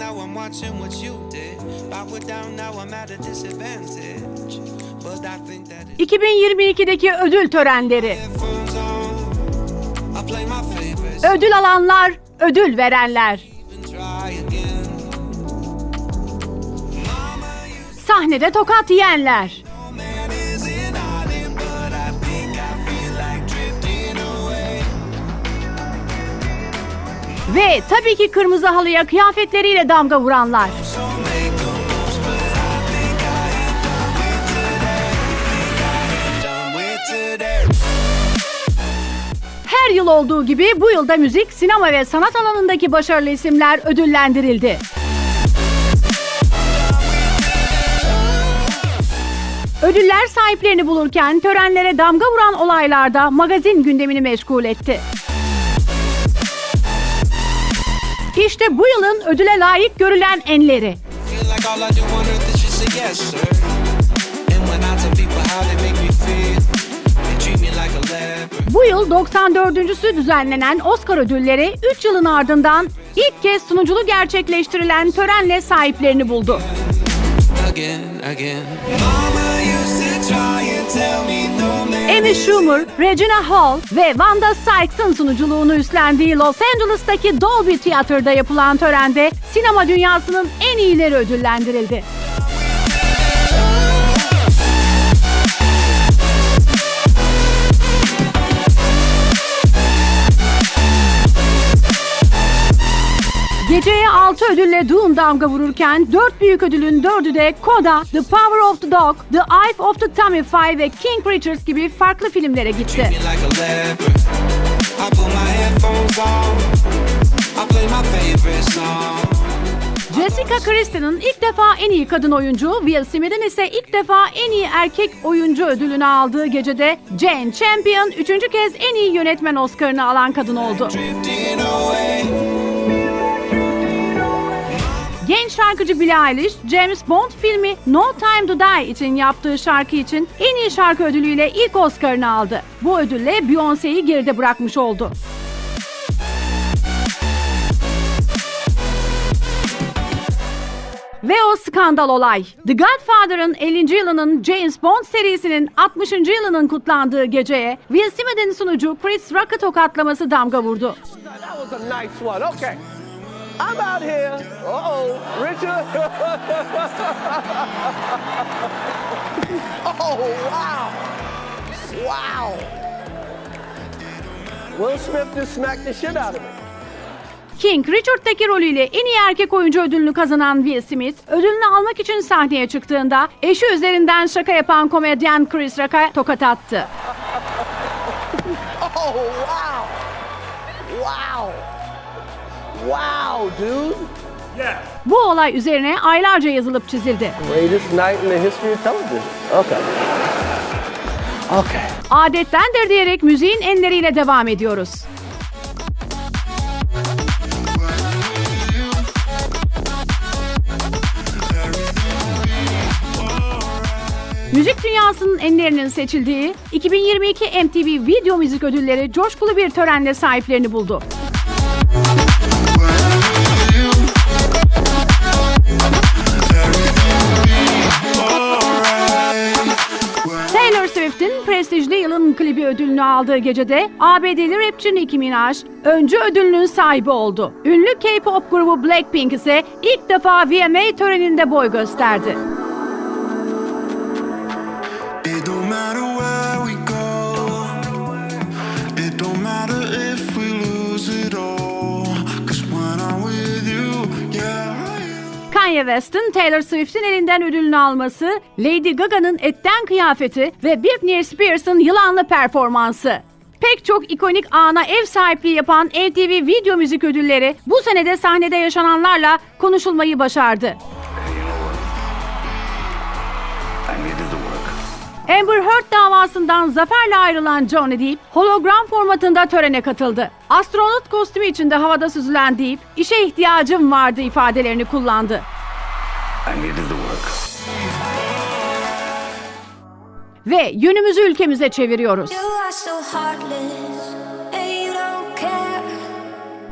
now I'm watching what you did. I was down, now I'm at a disadvantage. But I think that it's 2022'deki ödül törenleri. headphones on. I play my favorites, Ödül alanlar, ödül verenler. even try again. Sahnede tokat yiyenler. Ve tabii ki kırmızı halıya kıyafetleriyle damga vuranlar. Her yıl olduğu gibi bu yılda müzik, sinema ve sanat alanındaki başarılı isimler ödüllendirildi. Ödüller sahiplerini bulurken törenlere damga vuran olaylarda magazin gündemini meşgul etti. İşte bu yılın ödüle layık görülen enleri. Bu yıl 94.sü düzenlenen Oscar ödülleri 3 yılın ardından ilk kez sunuculu gerçekleştirilen törenle sahiplerini buldu. Again, again. Amy Schumer, Regina Hall ve Wanda Sykes'ın sunuculuğunu üstlendiği Los Angeles'taki Dolby Theater'da yapılan törende sinema dünyasının en iyileri ödüllendirildi. Geceye 6 ödülle Dune damga vururken 4 büyük ödülün 4'ü de Coda, The Power of the Dog, The Eye of the Tamify ve King Richards gibi farklı filmlere gitti. Jessica Chastain'ın ilk defa en iyi kadın oyuncu, Will Smith'in ise ilk defa en iyi erkek oyuncu ödülünü aldığı gecede Jane Champion üçüncü kez en iyi yönetmen Oscar'ını alan kadın oldu. Genç şarkıcı Billie Eilish, James Bond filmi No Time to Die için yaptığı şarkı için en iyi şarkı ödülüyle ilk Oscar'ını aldı. Bu ödülle Beyoncé'yi geride bırakmış oldu. Ve o skandal olay. The Godfather'ın 50. yılının James Bond serisinin 60. yılının kutlandığı geceye Will Smith'in sunucu Chris Rock'ı tokatlaması damga vurdu. I'm out here. Uh oh. Richard. oh, wow. Wow. Will Smith just smacked the shit out of me. King Richard'daki rolüyle en iyi erkek oyuncu ödülünü kazanan Will Smith, ödülünü almak için sahneye çıktığında eşi üzerinden şaka yapan komedyen Chris Rock'a tokat attı. Oh, wow. Wow, dude. Bu olay üzerine aylarca yazılıp çizildi. Greatest night in the history of television. Okay. Okay. Adettendir diyerek müziğin enleriyle devam ediyoruz. Müzik dünyasının enlerinin seçildiği 2022 MTV Video Müzik Ödülleri coşkulu bir törenle sahiplerini buldu. Prestijli yılın klibi ödülünü aldığı gecede ABD'li rapçi Nicki Minaj öncü ödülünün sahibi oldu. Ünlü K-pop grubu Blackpink ise ilk defa VMA töreninde boy gösterdi. West'in Taylor Swift'in elinden ödülünü alması, Lady Gaga'nın etten kıyafeti ve Britney Spears'ın yılanlı performansı. Pek çok ikonik ana ev sahipliği yapan MTV Video Müzik Ödülleri bu senede sahnede yaşananlarla konuşulmayı başardı. Amber Heard davasından zaferle ayrılan Johnny Depp hologram formatında törene katıldı. Astronot kostümü içinde havada süzülen Depp, işe ihtiyacım vardı ifadelerini kullandı. Ve yönümüzü ülkemize çeviriyoruz. You are so heartless, and you don't care.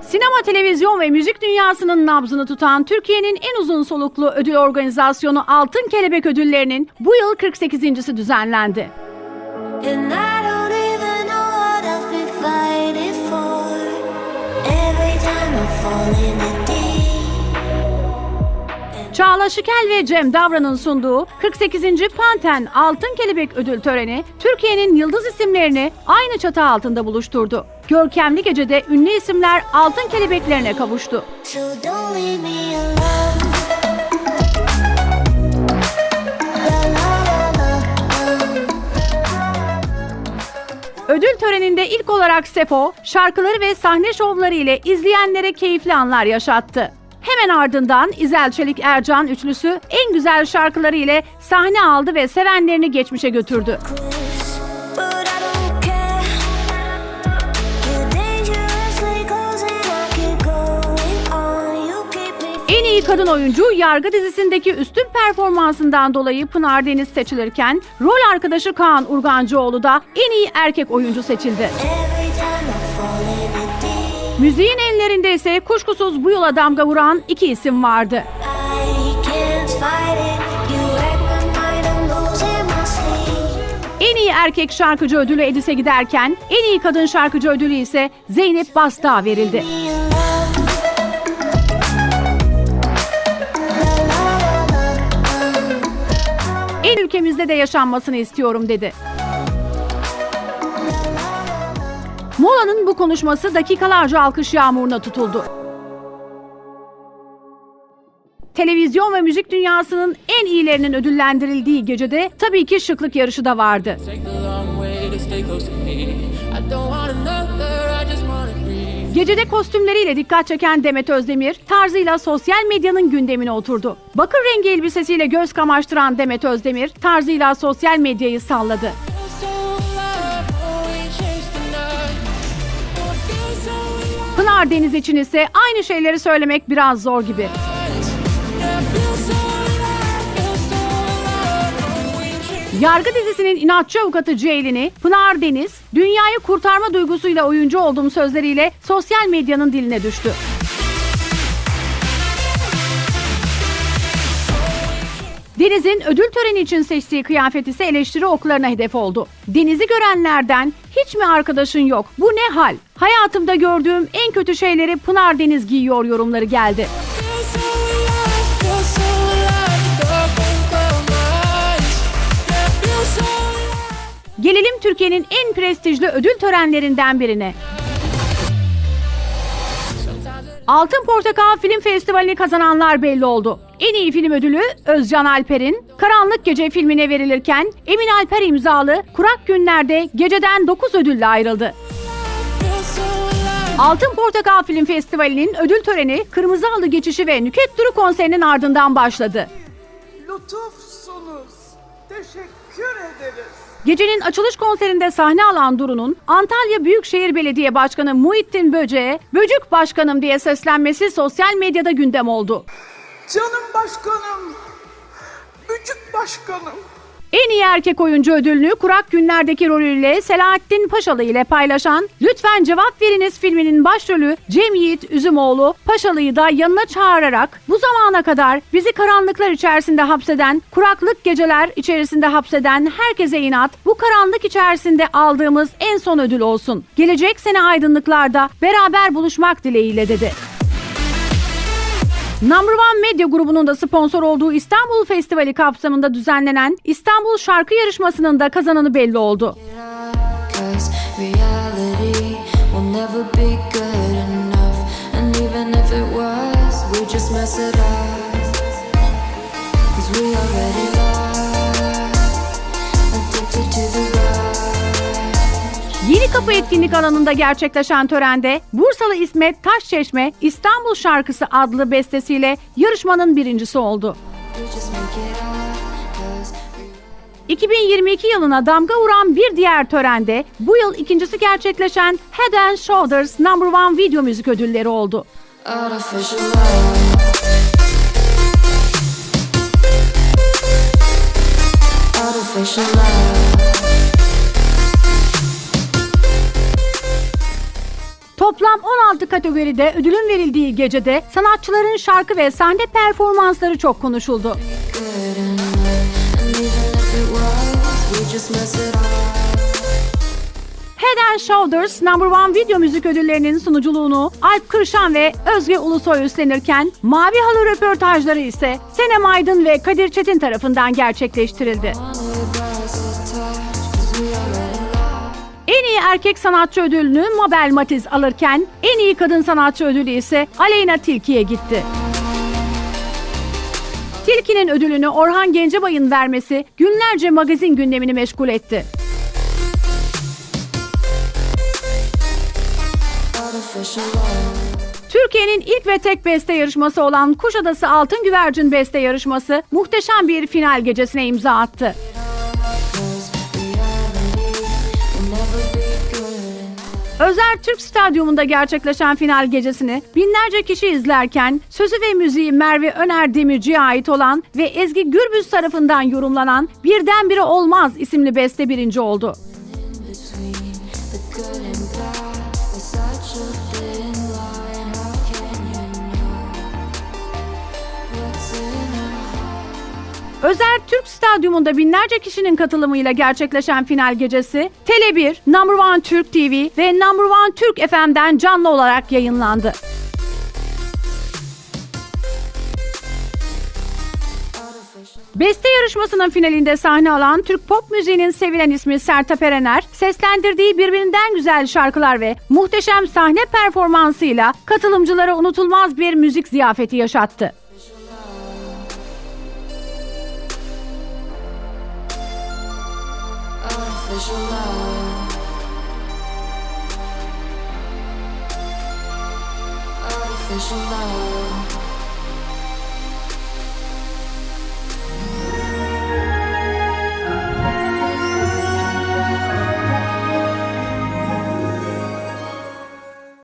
Sinema, televizyon ve müzik dünyasının nabzını tutan Türkiye'nin en uzun soluklu ödül organizasyonu Altın Kelebek Ödülleri'nin bu yıl 48.si düzenlendi. And I don't even Çağla Şikel ve Cem Davran'ın sunduğu 48. Panten Altın Kelebek Ödül Töreni Türkiye'nin yıldız isimlerini aynı çatı altında buluşturdu. Görkemli gecede ünlü isimler altın kelebeklerine kavuştu. So don't leave me alone. La la la la. Ödül töreninde ilk olarak Sefo, şarkıları ve sahne şovları ile izleyenlere keyifli anlar yaşattı. Hemen ardından İzel Çelik Ercan üçlüsü en güzel şarkıları ile sahne aldı ve sevenlerini geçmişe götürdü. En iyi kadın oyuncu Yargı dizisindeki üstün performansından dolayı Pınar Deniz seçilirken rol arkadaşı Kaan Urgancıoğlu da en iyi erkek oyuncu seçildi. every time I fall in. Müziğin ellerinde ise kuşkusuz bu yola damga vuran iki isim vardı. En iyi erkek şarkıcı ödülü Edis'e giderken en iyi kadın şarkıcı ödülü ise Zeynep Bastık'a verildi. En ülkemizde de yaşanmasını istiyorum dedi. Mola'nın bu konuşması dakikalarca alkış yağmuruna tutuldu. Televizyon ve müzik dünyasının en iyilerinin ödüllendirildiği gecede tabii ki şıklık yarışı da vardı. Gecede kostümleriyle dikkat çeken Demet Özdemir, tarzıyla sosyal medyanın gündemine oturdu. Bakır rengi elbisesiyle göz kamaştıran Demet Özdemir, tarzıyla sosyal medyayı salladı. Alive, Pınar Deniz için ise aynı şeyleri söylemek biraz zor gibi. Yargı dizisinin inatçı avukatı Ceylin'i Pınar Deniz, dünyayı kurtarma duygusuyla oyuncu olduğum sözleriyle sosyal medyanın diline düştü. Deniz'in ödül töreni için seçtiği kıyafet ise eleştiri oklarına hedef oldu. Deniz'i görenlerden hiç mi arkadaşın yok? Bu ne hal? Hayatımda gördüğüm en kötü şeyleri Pınar Deniz giyiyor yorumları geldi. Gelelim Türkiye'nin en prestijli ödül törenlerinden birine. Altın Portakal Film Festivali'ni kazananlar belli oldu. En iyi film ödülü Özcan Alper'in Karanlık Gece filmine verilirken Emin Alper imzalı Kurak Günler'de geceden 9 ödülle ayrıldı. Altın Portakal Film Festivali'nin ödül töreni Kırmızı Halı Geçişi ve Nüket Duru konserinin ardından başladı. Lütufsunuz. Teşekkür ederiz. Gecenin açılış konserinde sahne alan Duru'nun Antalya Büyükşehir Belediye Başkanı Muhittin Böce'ye Böcük Başkanım diye seslenmesi sosyal medyada gündem oldu. Canım başkanım. Bücük başkanım. En iyi erkek oyuncu ödülünü Kurak Günler'deki rolüyle Selahattin Paşalı ile paylaşan Lütfen Cevap Veriniz filminin başrolü Cem Yiğit Üzümoğlu Paşalı'yı da yanına çağırarak bu zamana kadar bizi karanlıklar içerisinde hapseden, kuraklık geceler içerisinde hapseden herkese inat bu karanlık içerisinde aldığımız en son ödül olsun. Gelecek sene aydınlıklarda beraber buluşmak dileğiyle dedi. Number One Medya grubunun da sponsor olduğu İstanbul Festivali kapsamında düzenlenen İstanbul Şarkı Yarışması'nın da kazananı belli oldu. Reality will Yeni Kapı etkinlik alanında gerçekleşen törende Bursalı İsmet Taşçeşme İstanbul Şarkısı adlı bestesiyle yarışmanın birincisi oldu. We just make it up. Cause 2022 yılına damga vuran bir diğer törende bu yıl ikincisi gerçekleşen Head and Shoulders Number One Video Müzik Ödülleri oldu. artificial love. Toplam 16 kategoride ödülün verildiği gecede sanatçıların şarkı ve sahne performansları çok konuşuldu. Head and Shoulders Number One video müzik ödüllerinin sunuculuğunu Alp Kırşan ve Özge Ulusoy üstlenirken Mavi Halı röportajları ise Senem Aydın ve Kadir Çetin tarafından gerçekleştirildi. En iyi erkek sanatçı ödülünü Mabel Matiz alırken en iyi kadın sanatçı ödülü ise Aleyna Tilki'ye gitti. Tilki'nin ödülünü Orhan Gencebay'ın vermesi günlerce magazin gündemini meşgul etti. Türkiye'nin ilk ve tek beste yarışması olan Kuşadası Altın Güvercin Beste Yarışması muhteşem bir final gecesine imza attı. Özel Türk Stadyumunda gerçekleşen final gecesini binlerce kişi izlerken sözü ve müziği Merve Öner Demirci'ye ait olan ve Ezgi Gürbüz tarafından yorumlanan Birdenbire Olmaz isimli beste birinci oldu. Özel Türk Stadyumunda binlerce kişinin katılımıyla gerçekleşen final gecesi Tele1, Number One Türk TV ve Number One Türk FM'den canlı olarak yayınlandı. Beste yarışmasının finalinde sahne alan Türk pop müziğinin sevilen ismi Sertab Erener, seslendirdiği birbirinden güzel şarkılar ve muhteşem sahne performansıyla katılımcılara unutulmaz bir müzik ziyafeti yaşattı. Artificial love. Artificial love.